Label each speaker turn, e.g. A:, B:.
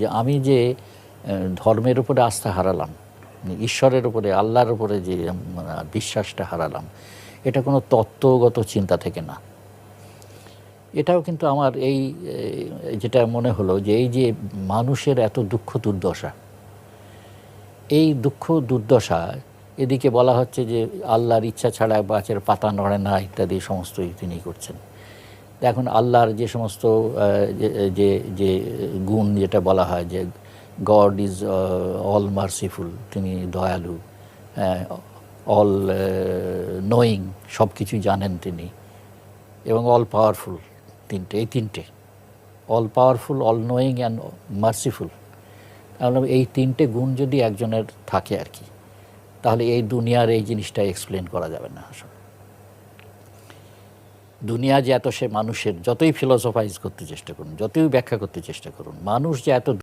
A: যে আমি যে ধর্মের উপরে আস্থা হারালাম, ঈশ্বরের উপরে, আল্লাহর উপরে যে বিশ্বাসটা হারালাম, এটা কোনো তত্ত্বগত চিন্তা থেকে না। এটাও কিন্তু আমার এই যেটা মনে হলো যে এই যে মানুষের এত দুঃখ দুর্দশা, এই দুঃখ দুর্দশা, এদিকে বলা হচ্ছে যে আল্লাহর ইচ্ছা ছাড়া গাছের পাতা নড়ে না, ইত্যাদি সমস্তই তিনি করছেন। এখন আল্লাহর যে সমস্ত যে- যে গুণ যেটা বলা হয় যে গড ইজ অল মার্সিফুল তিনি দয়ালু অল নোয়িং সব কিছুই জানেন তিনি, এবং অল পাওয়ারফুল তিনটে, এই তিনটে all powerful all knowing and merciful তাহলে এই তিনটে গুণ যদি একজনের থাকে আর কি, তাহলে এই দুনিয়ার এই জিনিসটা এক্সপ্লেন করা যাবে না আসলে। দুনিয়া যে এত সে মানুষের, যতই ফিলোসফাইজ করতে চেষ্টা করুন, যতই ব্যাখ্যা করতে চেষ্টা করুন, মানুষ যে এত